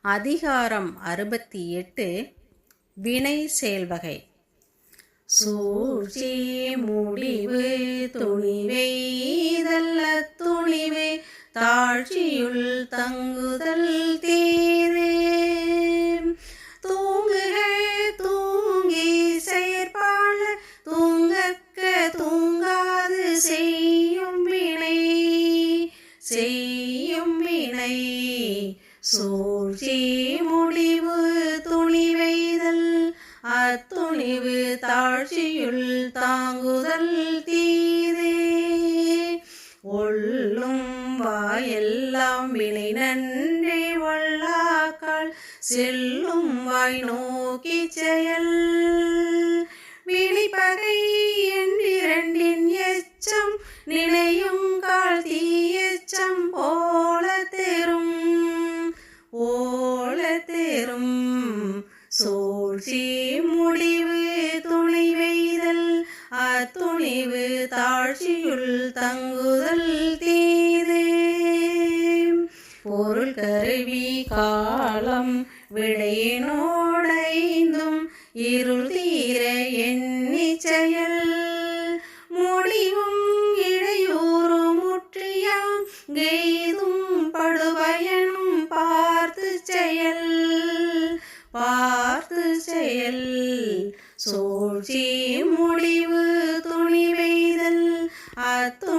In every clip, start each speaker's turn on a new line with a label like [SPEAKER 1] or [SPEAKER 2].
[SPEAKER 1] அதிகாரம் அறுபத்தி எட்டு வினை செயல்வகை. சூழ்ச்சி முடிவு துணிவெய்தல்ல துணிவே தாழ்ச்சியுள் தங்குதல் தீரே. தூங்குக தூங்கி செயற்பாள தூங்கக்க தூங்காது செய்யும் வினை செய்யும் வினை சூழ்ச்சி முடிவு துணிவைதல் அத்துணிவு தாழ்ச்சியுள் தாங்குதல் தீதே. ஒள்ளும் வாயெல்லாம் வினை நன்றி வல்லாக்கால் செல்லும் வாய் நோக்கி செயல். விழிப்பகை என்றிரண்டின் எச்சம் நினையும் தங்குதல் தீதே. பொருள் கருவி காலம் விடையினோடைந்தும் இருள்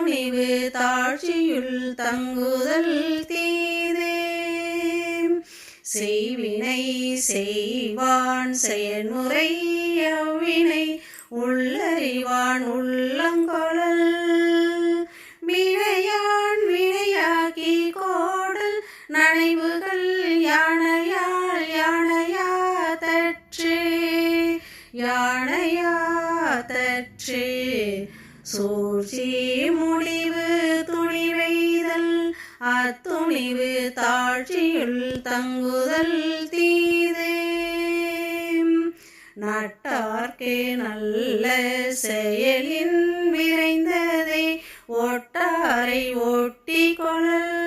[SPEAKER 1] துணிவு தாழ்ச்சியுள் தங்குதல் தீதே. செய்வினை செய்வான் செயல்முறை அவ்வினை உள்ளறிவான் உள்ளங்கொழல் வினையான் வினையாக்கி கோடல் நனைவுகள் யானையால் யானையா தற்றே. யானையா தற்றே. சூழ்ச்சி முடிவு துணிவைதல் அத்துணிவு தாழ்ச்சியுள் தங்குதல் தீதே. நட்டார்க்கே நல்ல செயலின் விரைந்ததே ஒட்டாரை ஒட்டி கொள்ள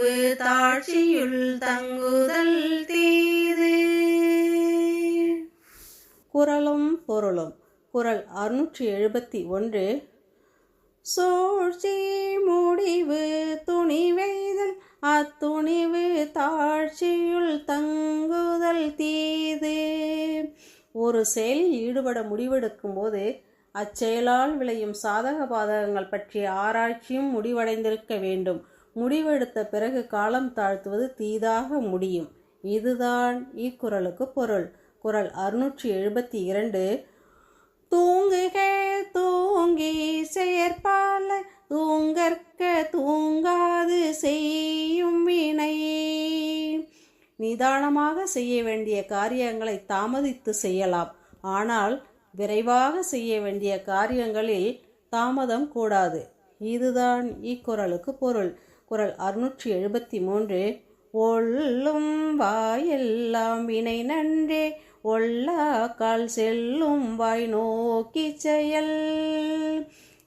[SPEAKER 1] அத்துணிவு தாழ்ச்சியுள் தங்குதல் தீது. குரலும் பொருளும். குரல் அறுநூற்றி எழுபத்தி ஒன்று. சூழ்ச்சி முடிவு துணிவைதல் அத்துணிவு தாழ்ச்சியுள் தங்குதல் தீது. ஒரு செயலில் ஈடுபட முடிவெடுக்கும் போது அச்செயலால் விளையும் சாதக பாதகங்கள் பற்றிய ஆராய்ச்சியும் முடிவடைந்திருக்க வேண்டும். முடிவெடுத்த பிறகு காலம் தாழ்த்துவது தீதாக முடியும். இதுதான் இக்குறளுக்கு பொருள். குரல் அறுநூற்றி எழுபத்தி இரண்டு தூங்குக தூங்கி செயற்பால தூங்கற்க தூங்காது செய்யும் வினை. நிதானமாக செய்ய வேண்டிய காரியங்களை தாமதித்து செய்யலாம். ஆனால் விரைவாக செய்ய வேண்டிய காரியங்களில் தாமதம் கூடாது. இதுதான் இக்குறளுக்கு பொருள். குரல் அறுநூற்றி எழுபத்தி மூன்று. ஒள்ளும் வாயெல்லாம் வினை நன்றே ஒல்லா கால் செல்லும் வாய் நோக்கி செயல்.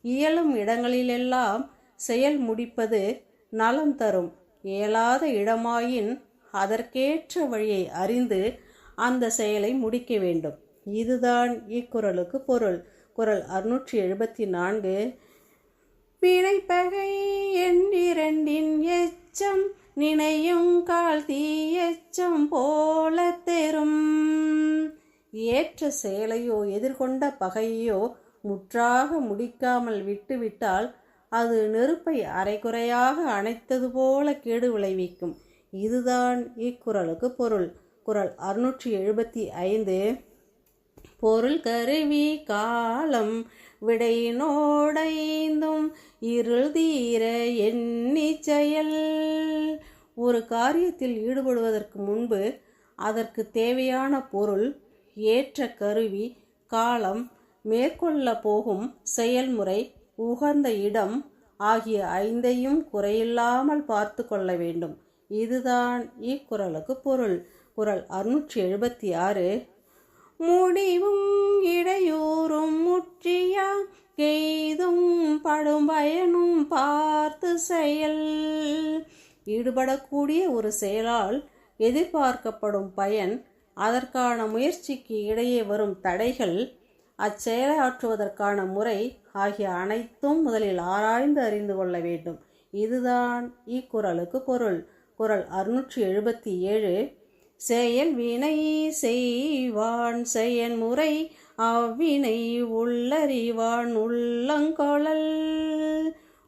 [SPEAKER 1] இயலும் இடங்களிலெல்லாம் செயல் முடிப்பது நலம் தரும். இயலாத இடமாயின் அதற்கேற்ற வழியை அறிந்து அந்த செயலை முடிக்க வேண்டும். இதுதான் இக்குறளுக்கு பொருள். குரல் அறுநூற்றி எழுபத்தி நான்கு. பிழைப்பகை என்றிரண்டின் எச்சம் நினையும் கால் தீயச்சம் போல தெரும். ஏற்ற செயலையோ எதிர்கொண்ட பகையோ முற்றாக முடிக்காமல் விட்டுவிட்டால் அது நெருப்பை அரைகுறையாக அணைத்தது போல கேடு விளைவிக்கும். இதுதான் இக்குறளுக்கு பொருள். குரல் அறுநூற்றி எழுபத்தி ஐந்து. பொருள் கருவி காலம் விடையினோடைந்தும் இருள் தீர எண்ணி செயல். ஒரு காரியத்தில் ஈடுபடுவதற்கு முன்பு அதற்கு தேவையான பொருள் ஏற்ற கருவி காலம் மேற்கொள்ள போகும் செயல்முறை உகந்த இடம் ஆகிய ஐந்தையும் குறையில்லாமல் பார்த்து கொள்ள வேண்டும். இதுதான் இக்குறளுக்கு பொருள். குறள் அறுநூற்றி எழுபத்தி ஆறு. முடிவும் இடையூறும் முற்றியா. கெய்தும் படும் பயனும் பார்த்து செயல். ஈடுபடக்கூடிய ஒரு செயலால் எதிர்பார்க்கப்படும் பயன் அதற்கான முயற்சிக்கு இடையே வரும் தடைகள் அச்செயலாற்றுவதற்கான முறை ஆகிய அனைத்தும் முதலில் ஆராய்ந்து அறிந்து கொள்ள வேண்டும். இதுதான் இக்குறளுக்கு பொருள். குரல் அறுநூற்றி எழுபத்தி ஏழு செயல் வினை செய்வான் செயன்முறை அவ்வினை உள்ளறிவான் உள்ளங்கொழல்.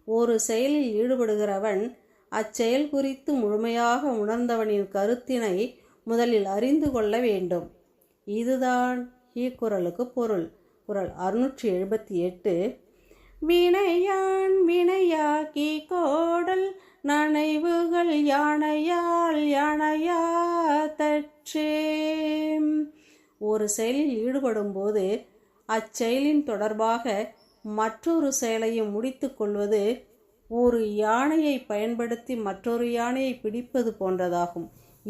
[SPEAKER 1] ஒரு செயலில் ஈடுபடுகிறவன் அச்செயல் குறித்து முழுமையாக உணர்ந்தவனின் கருத்தினை முதலில் அறிந்து கொள்ள வேண்டும். இதுதான் இக்குறளுக்கு பொருள். குரல் அறுநூற்றி எழுபத்தி எட்டு. வினையான் வினையாக்கி கோடல் நனைவுகள் யானையால் யானையா தற்றே ஒரு செயலில் ஈடுபடும் போது அச்செயலின் தொடர்பாக மற்றொரு செயலையும் முடித்து கொள்வது ஒரு யானையை பயன்படுத்தி மற்றொரு யானையை பிடிப்பது போன்றதாகும்.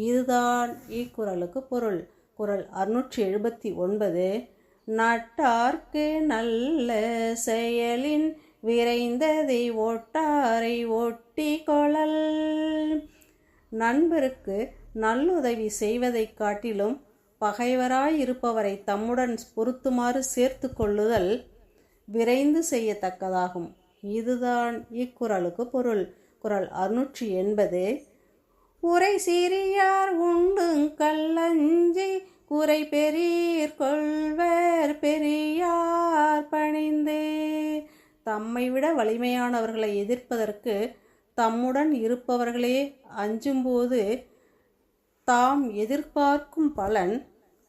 [SPEAKER 1] இதுதான் இக்குறளுக்கு பொருள். குரல் அறுநூற்றி எழுபத்தி ஒன்பது நட்டார்க்கு நல்ல செயலின் விரைந்ததை ஒட்டாரை ஒட்டி கொழல் நண்பருக்கு நல்லுதவி செய்வதைக் காட்டிலும் பகைவராயிருப்பவரை தம்முடன் பொருத்துமாறு சேர்த்து கொள்ளுதல் விரைந்து செய்யத்தக்கதாகும். இதுதான் இக்குறளுக்கு பொருள். குரல் அறுநூற்றி எண்பது. உரை சிறியார் உண்டுங் கல்லஞ்சி குறை பெரீர் கொள்வர் பெரியார் பணிந்தே தம்மை விட வலிமையானவர்களை எதிர்ப்பதற்கு தம்முடன் இருப்பவர்களே அஞ்சும்போது தாம் எதிர்பார்க்கும் பலன்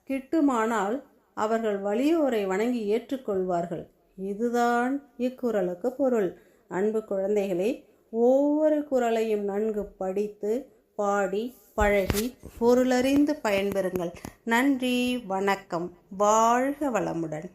[SPEAKER 1] கிட்டுமானால் அவர்கள் வலியோரை வணங்கி ஏற்றுக்கொள்வார்கள். இதுதான் இக்குறளுக்கு பொருள். அன்பு குழந்தைகளே ஒவ்வொரு குறளையும் நன்கு படித்து பாடி பழகி பொருளறிந்து பயன்பெறுங்கள். நன்றி வணக்கம். வாழ்க வளமுடன்.